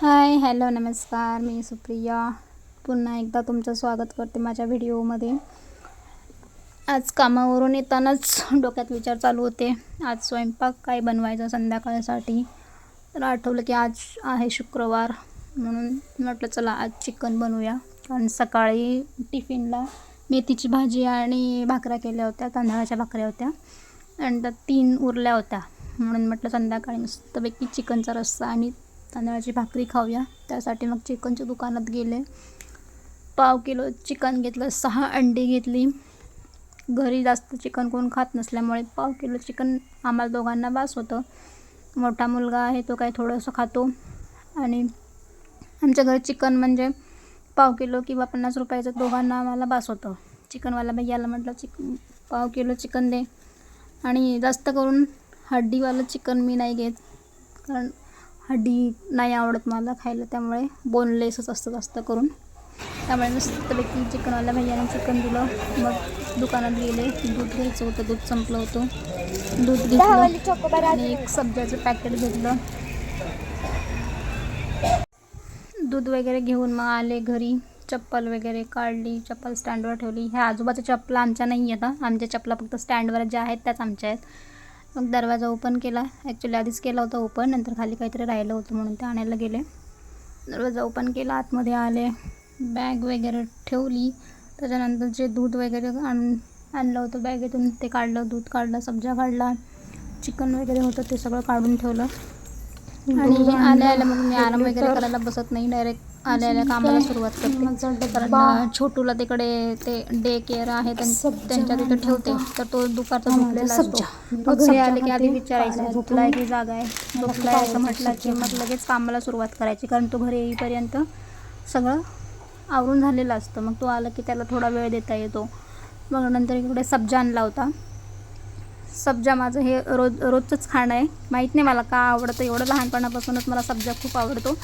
Hi hello नमस्कार. मी सुप्रिया. पुन्हा एकदा तुमचं स्वागत करते माझ्या व्हिडिओमध्ये. आज कामावरून येतानाच डोक्यात विचार चालू होते. आज स्वयंपाक काय बनवायचा संध्याकाळसाठी? तर आठवलं की आज आहे शुक्रवार म्हणून म्हटलं चला आज चिकन बनवूया. कारण सकाळी टिफिनला मेथीची भाजी आणि भाकऱ्या केल्या होत्या तांदळाच्या भाकऱ्या होत्या. आणि त्या तीन उरल्या होत्या. म्हणून म्हटलं संध्याकाळी मस्तपैकी चिकनचा रस्सा आणि तांदळाची भाकरी खाऊया. त्यासाठी मग चिकनच्या दुकानात गेले. पाव किलो चिकन घेतलं सहा अंडी घेतली. घरी जास्त चिकन कोण खात नसल्यामुळे पाव किलो चिकन आम्हाला दोघांना बास होतं. मोठा मुलगा आहे तो काही थोडंसं खातो. आणि आमच्या घरी चिकन म्हणजे पाव किलो किंवा पन्नास रुपयाचं दोघांना आम्हाला बास होतं. चिकनवाला भैयाला म्हटलं चिक पाव किलो चिकन दे. आणि जास्त करून हड्डीवालं चिकन मी नाही घेत. कारण हड्डी नाही आवडत मला खायला त्यामुळे बोनलेसच असतं जास्त करून. त्यामुळे मस्तपैकी चिकनवाल्या भैयाने चिकन दिलं. मग दुकानात गेले दूध घ्यायचं होतं दूध संपलं होतं. दूध घेतलं आणि एक सब्जाचं पॅकेट घेतलं. दूध वगैरे घेऊन मग आले घरी. चप्पल वगैरे काढली चप्पल स्टँडवर ठेवली. ह्या आजोबाच्या चपला आमच्या नाही आहेत आमच्या चपला फक्त स्टँडवर ज्या आहेत त्याच आमच्या आहेत. मग दरवाजा ओपन केला. ॲक्च्युली आधीच केला होता ओपन नंतर खाली काहीतरी राहिलं होतं म्हणून ते आणायला गेले. दरवाजा ओपन केला आतमध्ये आले. बॅग वगैरे ठेवली. त्याच्यानंतर जे दूध वगैरे आण आणलं होतं बॅगेतून ते काढलं दूध काढलं सब्जा काढला. चिकन वगैरे होतं ते सगळं काढून ठेवलं. आणि आल्या आल्या मग मी आराम वगैरे करायला बसत नाही डायरेक्ट आल्या कामाला सुरुवात करते. कारण छोटूला तिकडे ते डे केअर आहे त्यां- त्यांच्या तिथे ठेवते. तर तो दुपारचा झोपलेला असतो. घरी आले की आधी विचारायचं झोपलाय की जागा आहे. झोपलाय असं म्हटलं की मग लगेच कामाला सुरुवात करायची. कारण तो घरी येईपर्यंत सगळं आवरून झालेलं असतं. मग तो आला की त्याला थोडा वेळ देता येतो. मग नंतर इकडे सब्जा आणला होता. सब्जा माझं हे रोज रोजचंच खाणं आहे. माहीत नाही मला का आवडतं. एवढं लहानपणापासूनच मला सब्जा खूप आवडतो.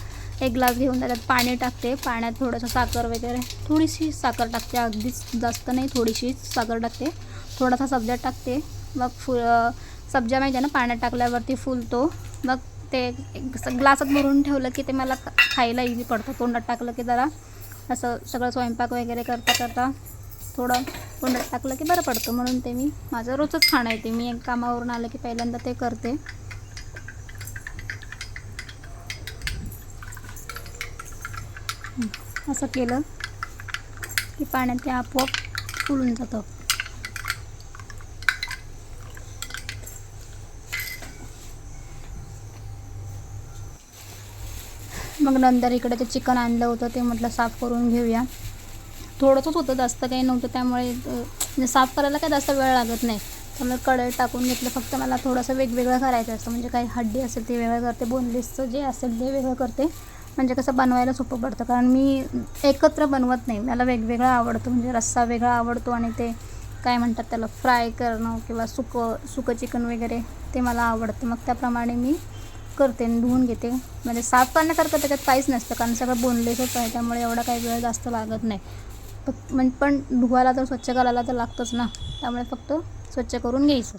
एक ग्लास घेऊन त्याच्यात पाणी टाकते. पाण्यात थोडंसं साखर वगैरे थोडीशी साखर टाकते. अगदीच जास्त नाही थोडीशी साखर टाकते. थोडासा सब्जा टाकते. मग फु सब्जा माहिती आहे ना पाण्यात टाकल्यावरती फुलतो. मग ते एक ग्लासात भरून ठेवलं की ते मला खायला इझी पडतं. तोंडात टाकलं की जरा असं सगळं स्वयंपाक वगैरे करता करता थोडं तोंडात टाकलं की बरं पडतं. म्हणून ते मी माझं रोजच खाणं येते मी एक कामावरून आलं की पहिल्यांदा ते करते. असं केलं की पाण्यात ते आपोआप फुलून जातं. मग नंतर इकडे ते चिकन आणलं होतं ते म्हटलं साफ करून घेऊया. थोडंसंच होतं जास्त काही नव्हतं त्यामुळे म्हणजे साफ करायला काय जास्त वेळ लागत नाही. त्यामुळे कढई टाकून घेतलं फक्त मला थोडंसं वेगवेगळं करायचं असतं. म्हणजे काही हड्डी असेल ते वेगळं करते बोनलेसचं जे असेल ते वेगळं करते. म्हणजे कसं बनवायला सोपं पडतं. कारण मी एकत्र बनवत नाही. मला वेगवेगळं आवडतं. म्हणजे रस्सा वेगळा आवडतो आणि ते काय म्हणतात त्याला फ्राय करणं किंवा सुकं सुकं चिकन वगैरे ते मला आवडतं. मग त्याप्रमाणे मी करते आणि धुवून घेते. म्हणजे साफ करण्यासारखं त्याच्यात काहीच नसतं. कारण सगळं बोनलेसच आहे. त्यामुळे एवढा काही वेळ जास्त लागत नाही. फक्त म्हणजे पण धुवायला तर स्वच्छ करायला तर लागतंच ना. त्यामुळे फक्त स्वच्छ करून घ्यायचं.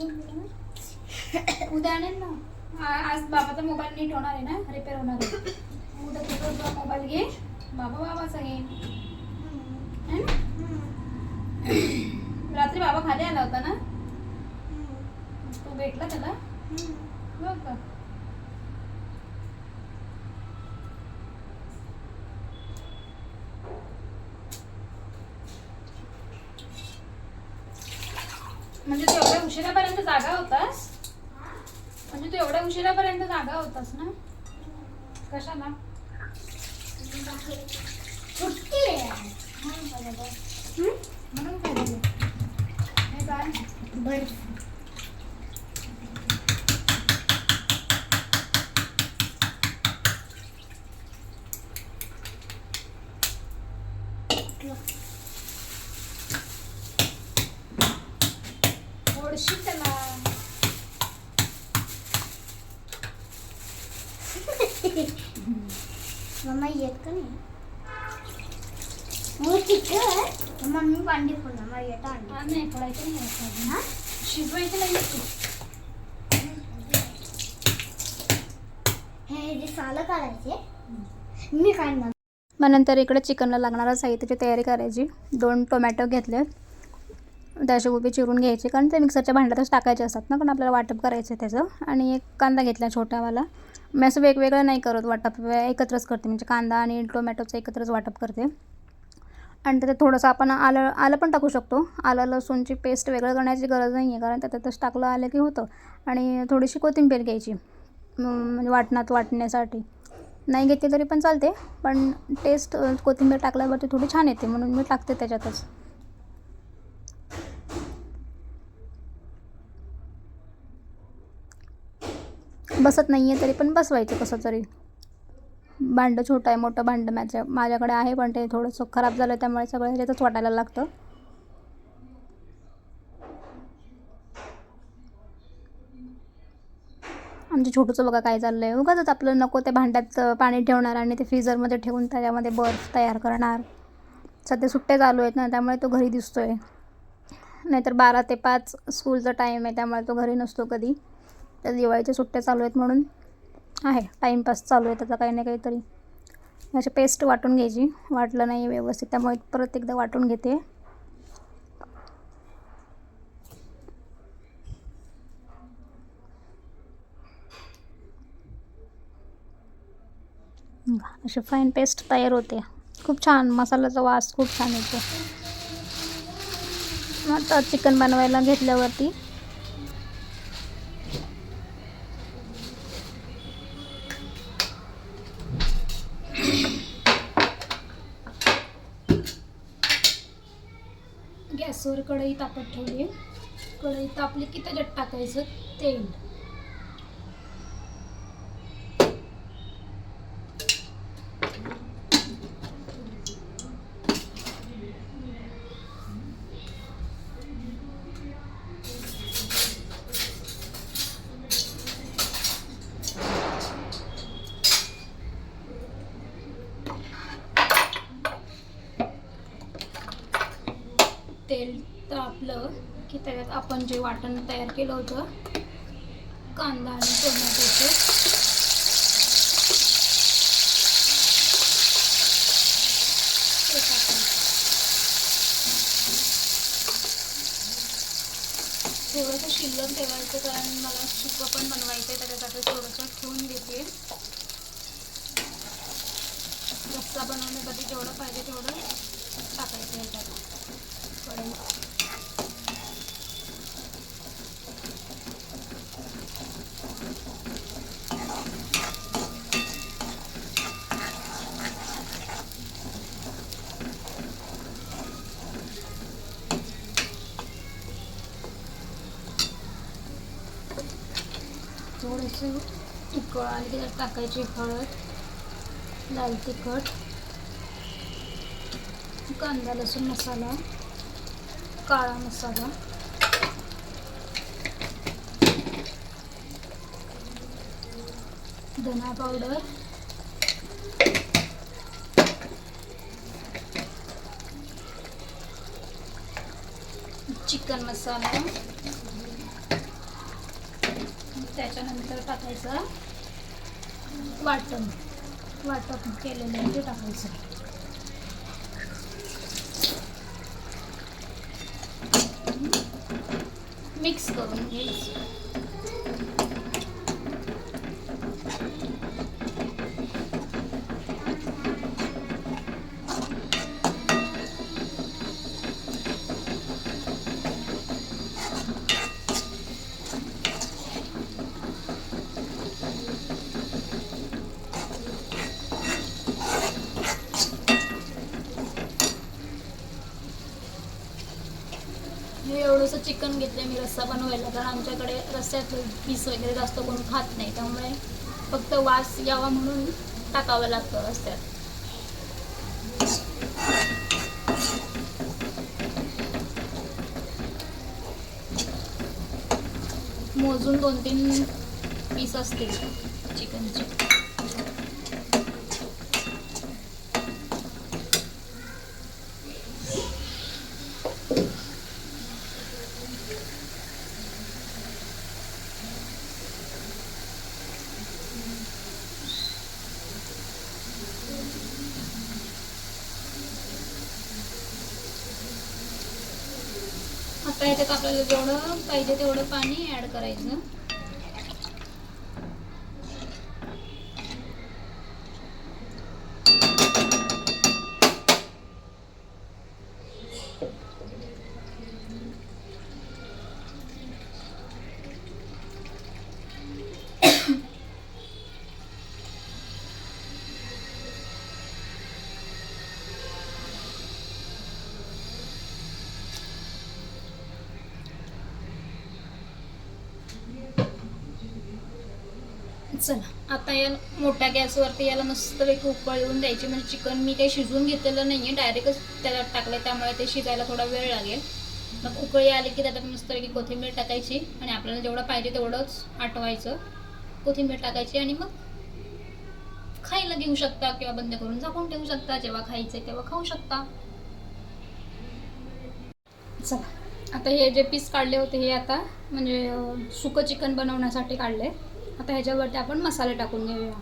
उद्या आणेल ना. आज बाबाचा मोबाईल नीट होणार आहे ना रिपेअर होणार आहे. उद्या तुझा मोबाईल घे बाबा बाबाचा घे. ना? रात्री बाबा खाली आला होता ना? तो भेटला त्याला? बघ म्हणजे तू एवढ्या उशिरापर्यंत जागा होतास? म्हणजे तू एवढ्या उशिरापर्यंत जागा होतास ना? कशाला? सुट्टी आहे. म्हणून काय? हे काय बर्फ ओढशी त्याला मम्मा येत का नाही? हो मम्मी पांडी येत अंडी हा, नाही फोडायचं नाही याचं. हा? शिजवायचं नाही तू? हे जे सालं काढायचे. मी काढणार. मग नंतर इकडे चिकनला लागणाऱ्या साहित्याची तयारी करायची. दोन टोमॅटो घेतले त्याचे उभे चिरून घ्यायचे कारण ते मिक्सरच्या भांड्यातच टाकायचे असतात ना पण आपल्याला वाटप करायचं आहे त्याचं. आणि एक कांदा घेतला छोटावाला. मी असं वेगवेगळं नाही करत वाटप. एकत्रच करते. म्हणजे कांदा आणि टोमॅटोचं एकत्रच वाटप करते. आणि त्याच्यात थोडंसं आपण आलं आलं पण टाकू शकतो. आलं लसूणची पेस्ट वेगळं करण्याची गरज नाही आहे. कारण त्याच्यातच टाकलं आलं की होतं. आणि थोडीशी कोथिंबीर घ्यायची. म्हणजे वाटणात वाटण्यासाठी. नाही घेतली तरी पण चालते. पण टेस्ट कोथिंबीर टाकल्यावरती थोडी छान येते. म्हणून मी टाकते त्याच्यातच. बसत नाही आहे तरी पण बसवायचं कसं तरी. भांडं छोटं आहे मोठं भांडं माझ्या माझ्याकडे आहे पण ते थोडंसं खराब झालं त्यामुळे सगळं ह्याच्यातच वाटायला लागतं. आमच्या छोटूचं बघा काय चाललं आहे उगाच आपलं नको त्या भांड्यात पाणी ठेवणार आणि ते फ्रीजरमध्ये ठेवून त्याच्यामध्ये बर्फ तयार करणार. सध्या सुट्ट्या चालू आहेत ना त्यामुळे तो घरी दिसतो आहे नाहीतर बारा ते पाच स्कूलचा टाईम आहे त्यामुळे तो घरी नसतो कधी. तर दिवाळीच्या सुट्ट्या चालू आहेत म्हणून आहे. टाईमपास चालू आहे त्याचा काही ना काहीतरी. अशी पेस्ट वाटून घ्यायची. वाटलं नाही व्यवस्थित. त्यामुळे परत एकदा वाटून घेते. अशी फाईन पेस्ट तयार होते. खूप छान. मसाल्याचा वास खूप छान येतो. आता चिकन बनवायला घेतल्यावरती गॅसवर कढई तापत ठेवली कढई तापली की त्याच्यात टाकायचं तेल. तेल तापलं की त्याच्यात आपण जे वाटण तयार केलं होतं कांदा आणि टोमॅटोचं. थोडंसं शिल्लक ठेवायचं कारण मला सुकं पण बनवायचं आहे त्याच्यासाठी थोडंसं ठेवून घेते रस्सा बनवण्यासाठी जेवढं पाहिजे तेवढं टाकायचं ह्याच्यात कढईत थोडंसं उकळ आणि त्याच्यात त्यात टाकायची हळद लाल तिखट कांदा लसूण मसाला काळा मसाला. धना पावडर. चिकन मसाला. त्याच्यानंतर टाकायचं वाटण. वाटण केलेलं आहे ते टाकायचं. मिक्स करून घ्यायचं हे एवढंसं आम्ही रस्सा बनवायला कारण आमच्याकडे रस्स्यातलं पीस वगैरे जास्त कोण खात नाही. त्यामुळे फक्त वास यावा म्हणून टाकावं लागतं रस्त्यात. मोजून दोन तीन पीस असतील चिकनचे. पाहिजे तर आपल्याला जेवढं पाहिजे तेवढं पाणी ॲड करायचं. चला आता या मोठ्या गॅसवरती याला मस्तपैकी उकळ येऊन द्यायची. म्हणजे चिकन मी काही शिजवून घेतलेलं नाही आहे डायरेक्टच त्याला टाकलं त्यामुळे ते शिजायला थोडा वेळ लागेल. मग उकळी आली की त्यात मस्तपैकी कोथिंबीर टाकायची आणि आपल्याला जेवढं पाहिजे तेवढंच आठवायचं कोथिंबीर टाकायची आणि मग खायला घेऊ शकता किंवा बंद करून झाकून ठेवू शकता. जेव्हा खायचं तेव्हा खाऊ शकता. चला आता हे जे पीस काढले होते हे आता म्हणजे सुकं चिकन बनवण्यासाठी काढले. आता ह्याच्यावरती आपण मसाले टाकून घेऊया.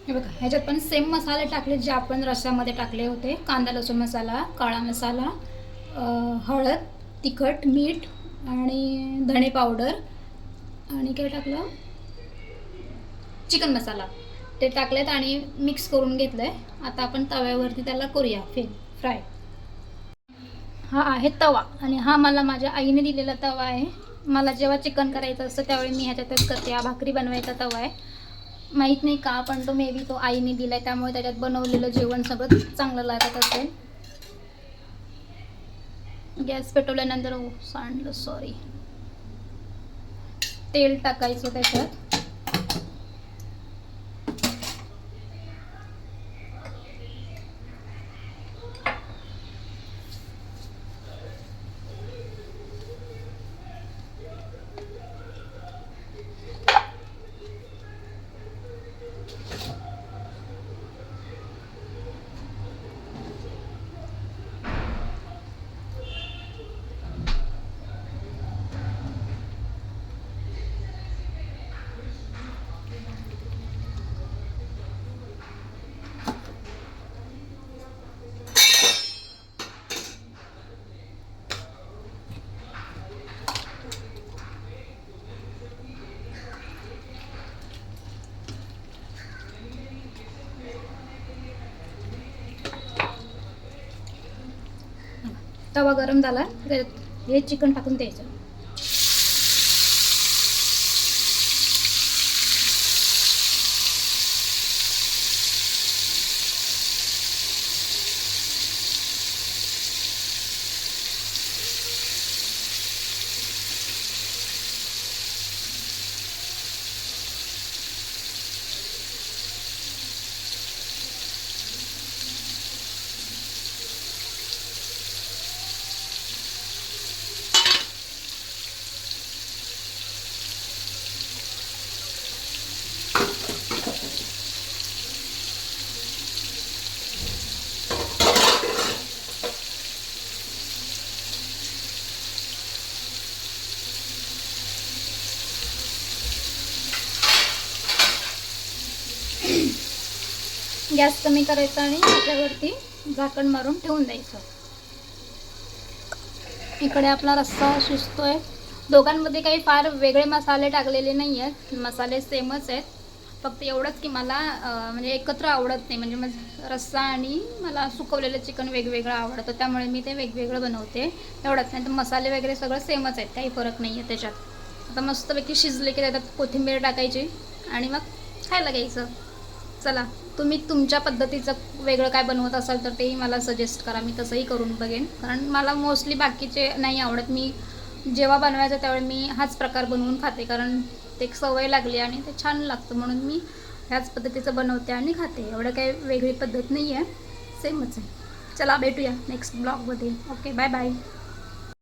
हे बघा ह्याच्यात पण सेम मसाले टाकले जे आपण रस्स्यामध्ये टाकले होते. कांदा लसूण मसाला काळा मसाला हळद तिखट मीठ आणि धणे पावडर आणि काय टाकलं? चिकन मसाला. ते टाकलेत आणि मिक्स करून घेतलं आहे आता आपण तव्यावरती त्याला करूया फे फ्राय हा आहे तवा. आणि हा मला माझ्या आईने दिलेला तवा आहे. मला जेव्हा चिकन करायचं असतं त्यावेळी मी ह्याच्यातच करते. हा भाकरी बनवायचा तवा आहे. माहीत नाही का पण तो मे बी तो आईने दिला आहे त्यामुळे त्याच्यात बनवलेलं जेवण सगळं चांगलं लागत असेल. गॅस पेटवल्यानंतर सांडलं सॉरी तेल टाकायचं त्याच्यात. तवा गरम झाला त्याच्यात हे चिकन टाकून द्यायचं. गॅस कमी करायचा आणि त्याच्यावरती झाकण मारून ठेवून द्यायचं. इकडे आपला रस्सा शिजतोय. दोघांमध्ये काही फार वेगळे मसाले टाकलेले नाही आहेत मसाले सेमच आहेत. फक्त एवढंच की मला म्हणजे एकत्र आवडत नाही. म्हणजे मग रस्सा आणि मला सुकवलेलं चिकन वेगवेगळं आवडतं. त्यामुळे मी ते वेगवेगळं बनवते. एवढंच नाही तर मसाले वगैरे सगळं सेमच आहेत. काही फरक नाही आहे त्याच्यात. आता मस्तपैकी शिजले की त्याच्यात कोथिंबीर टाकायची आणि मग खायला घ्यायचं. चला. तुम्ही तुमच्या पद्धतीचं वेगळं काय बनवत असाल तर तेही मला सजेस्ट करा. मी तसंही करून बघेन. कारण मला मोस्टली बाकीचे नाही आवडत. मी जेव्हा बनवायचं त्यावेळी मी हाच प्रकार बनवून खाते. कारण ते एक सवय लागली आणि ते छान लागतं. म्हणून मी ह्याच पद्धतीचं बनवते आणि खाते. एवढं काही वेगळी पद्धत नाही आहे सेमच आहे. चला भेटूया नेक्स्ट ब्लॉगमध्ये ओके बाय बाय